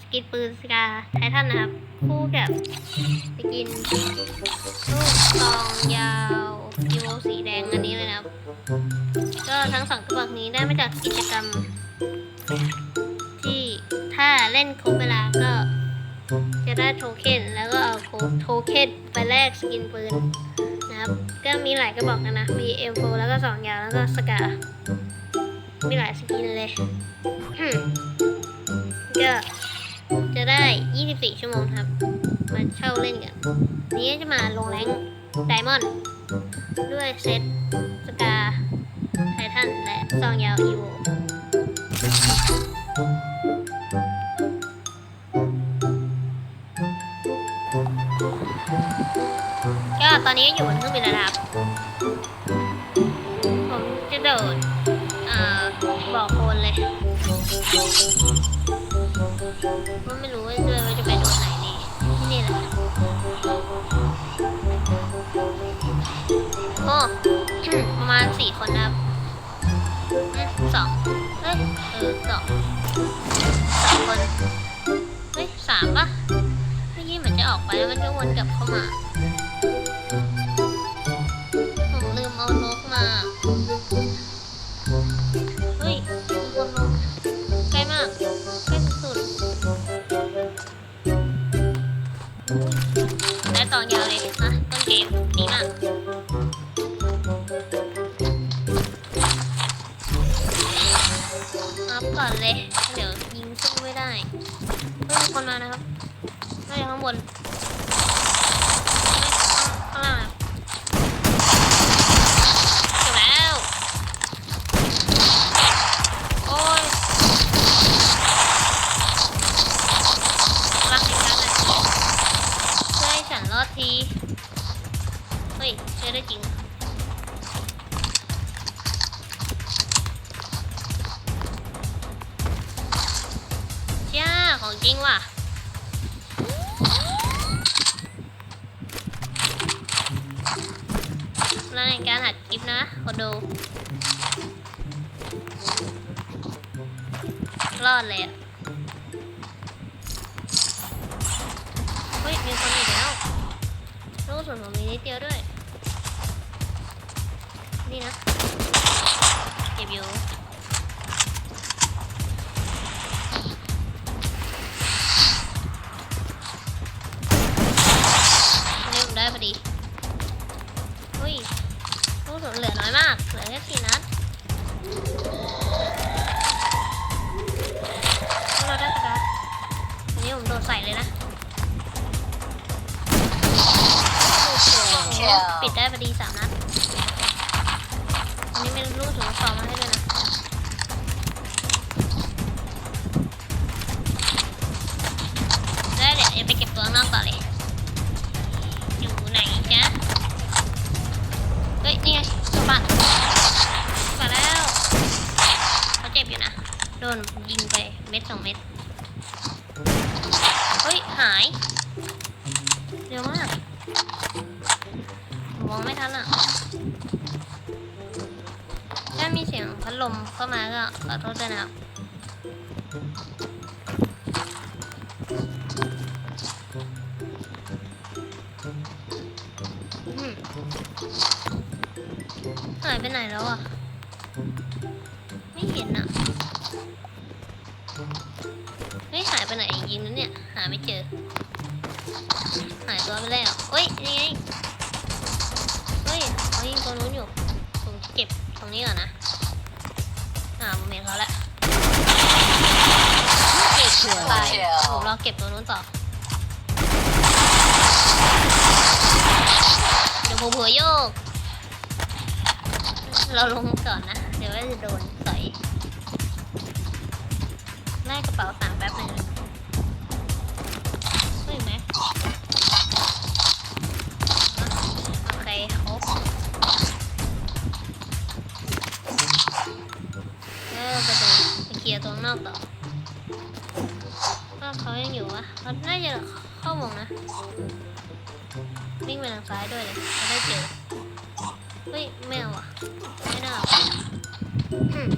สกินปืนสกาไททันนะครับ คู่กับสกินลูกซองยาวยูสีแดงอันนี้เลยนะครับ ก็ทั้งสองกระบอกนี้ได้มาจากกิจกรรม ที่ถ้าเล่นครบเวลาก็จะได้โทเค็นแล้วก็เอาโทเค็นไปแลกสกินปืนนะครับ ก็มีหลายกระบอกกันนะ มี M4 แล้วก็สองยาวแล้วก็สกา มีหลายสกินเลย ก็จะได้ 24 ชั่วโมงครับ มาเช่าเล่นกัน นี้จะมาลงแรงไดมอนด์ด้วยเซตสกาไททันและซองยาวอีโวก็ตอนนี้อยู่บนเครื่องบินแล้วนะครับ มาณสี่คนนะครับสองเฮ้ยเออสองสองคน เฮ้ยสามปะเมื่อกี้เหมือนจะออกไปแล้วมันก็วนกลับเข้ามา ของจริงว่ะแล้วในการหัดคลิปนะคนดู รอดเลยอะเฮ้ย มีคนอีกแล้วลูกส่วนผมมีนิดเดียวด้วย นี่นะ เก็บอยู่ พอดีเฮ้ยลูกศรเหลือน้อยมาก เหลือแค่สี่นัดเราได้สกัดอันนี้ผมโดนใส่เลยนะโอ้โหปิดได้พอดีสามนัด อันนี้เป็นลูกศรสองมาให้ด้วย นยิงไปเม็ดสองเม็ด เฮ้ย หาย เร็วมาก มองไม่ทันอะ ถ้ามีเสียงพัดลมเข้ามาก็ขอโทษด้วยนะครับหายไปไหนแล้วอะ ไม่เจอ หายตัวไปแล้วเฮ้ยนี่ไงเฮ้ยเขายิงตัวนู้นอยู่ ผมเก็บตรงนี้ก่อนนะ อ่าผมเห็นเขาแล้วไปผมรอเก็บตัวนู้นต่อ เดี๋ยวผมเผยโยก เราลงก่อนนะ เดี๋ยวว่าจะโดนต่ไล่กระเป๋าตัง วิ่งไปทางซ้ายด้วยเลยจะได้เจอเฮ้ยแมวอะ ไม่น่าอืม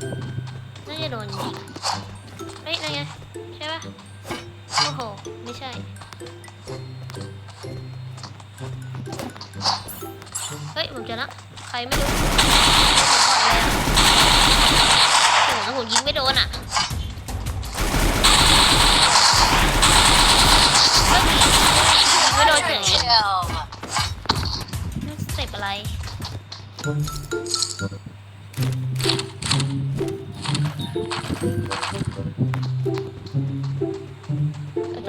น่าจะโดนยิงเฮ้ยนั่นไงใช่ปะโอ้โห ไม่ใช่ เฮ้ย ผมเจอละใครไม่รู้โอ้โหแล้วผมยิงไม่โดนอะ ตอ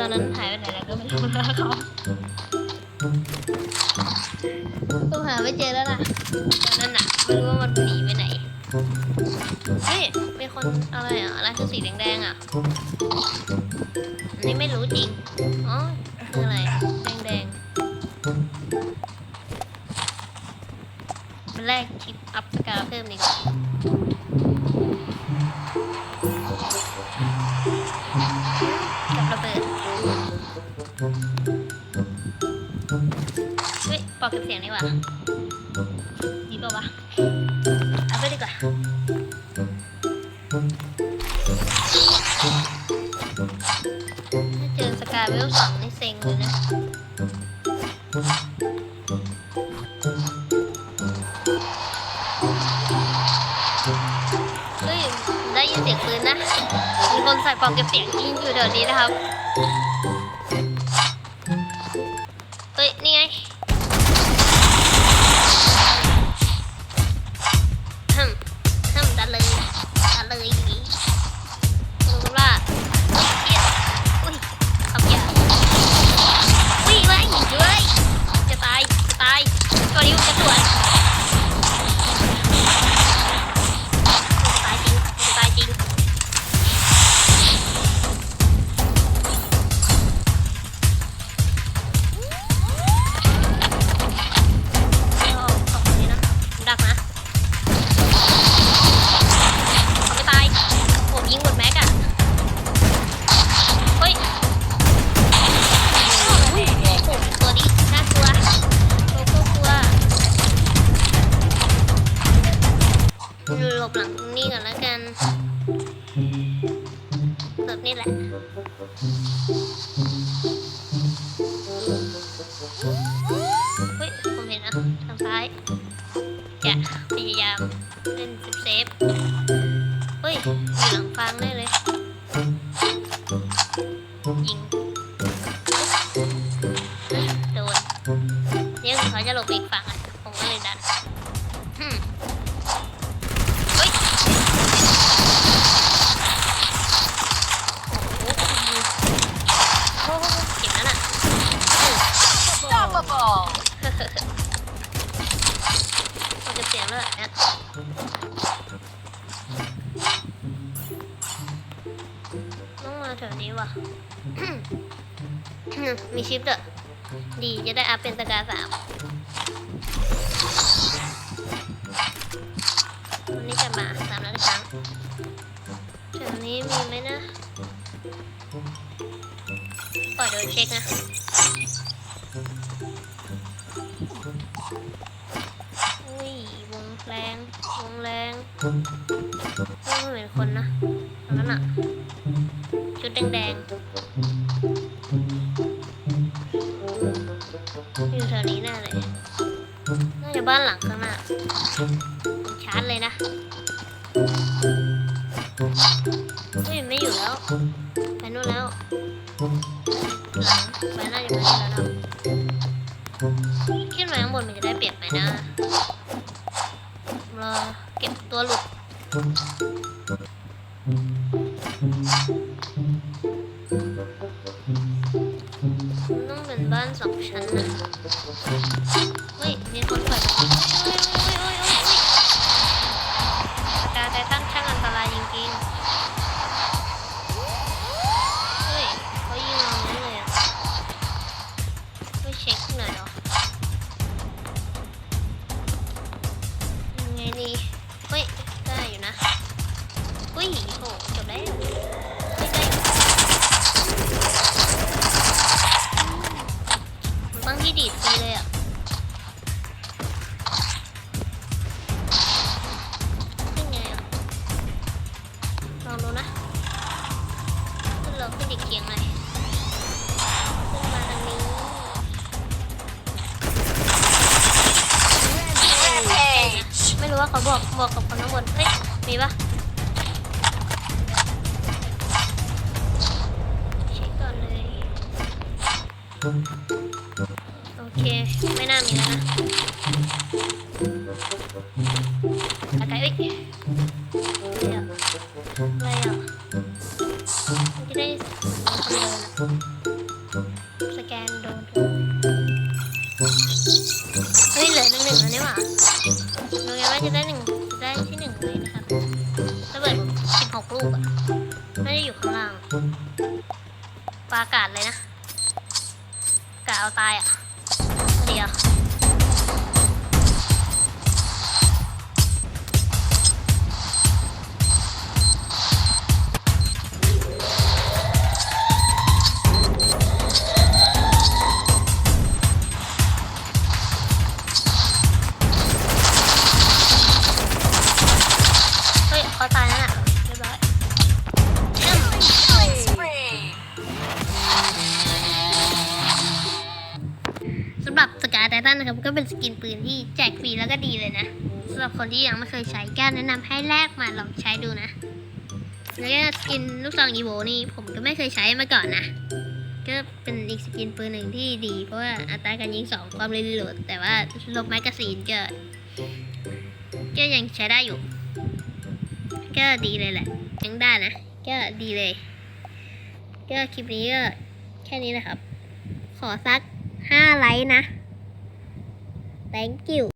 นนั้นหายไปไหนแล้วก็ไม่รู้นะเขาต้องหาไม่เจอแล้วล่ะ ตอนนั้นนะไม่รู้ว่ามันหนีไปไหน เฮ้ย มีคนอะไรอะอะไรคือสีแดงๆอะ อันนี้ไม่รู้จริง เสียงนี่ว่าดีป่าวะเอาไปดีกว่าถ้าเจอสกาเวลสองนี่เซ็งเลยนะเฮ้ยได้ยินเสียงปืนนะมีคนใส่ปลอกเก็บเสียงยิงอยู่เดี๋ยวนี้นะครับ เลย ลังตรงนี้ก่อนแล้วกันแบบนี้แหละเฮ้ยผมเห็นนะทางซ้ายจะพยายามเล่นเซฟเฮ้ยอยู่หลังฟางได้เลยยิงเฮ้ยโดนเนี่ยเขาจะหลบอีกฝั่งอะผมก็เลยดัน ถวนี้ว่ะ มีชิปเด้อดีจะได้อัพเป็นสกาสามวันนี้จะมาสามแล้วครั้งแถวนี้มีไหมนะปล่อยโดนเช็คนะอุ้ยวงแรง วงแรง แดงๆ อยู่แถวนี้แน่เลย น่าจะบ้านหลังข้างหน้าชาร์จเลยนะ บ้านสองชั้นนะเฮ้ย มีคนเปิดประตูเฮ้ยเฮ้ยเฮ้นช่างอันตรายจริงๆ เฮ้ยเขายิงเรางั้นเลยอะไม่เช็คหน่อยเหรอยังไงดี เฮ้ย ได้อยู่นะ เฮ้ยโหจบแล้ว ขอบอกบอกกับคนข้างบนเฮ้ยมีปะเช็คก่อนเลย โอเค ไม่น่ามีแล้วนะอะไรเอ้ย ปลากาศเลยนะกะเอาตายอะ เดียวเฮ้ยเขาตาย สกาไททันนะครับก็เป็นสกินปืนที่แจกฟรีแล้วก็ดีเลยนะสำหรับคนที่ยังไม่เคยใช้ก็แนะนำให้แลกมาลองใช้ดูนะ แล้วก็สกินลูกซองอีโวนี่ผมก็ไม่เคยใช้มาก่อนนะ ก็เป็นอีกสกินปืนหนึ่งที่ดี เพราะว่าอัตราการยิงสองความเร็วรีโหลด แต่ว่าลบแมกกาซีนก็ก็ยังใช้ได้อยู่ ก็ดีเลยแหละ ยังได้นะ ก็ดีเลย ก็คลิปนี้ก็แค่นี้นะครับ ขอสักห้าไลค์นะ Thank you.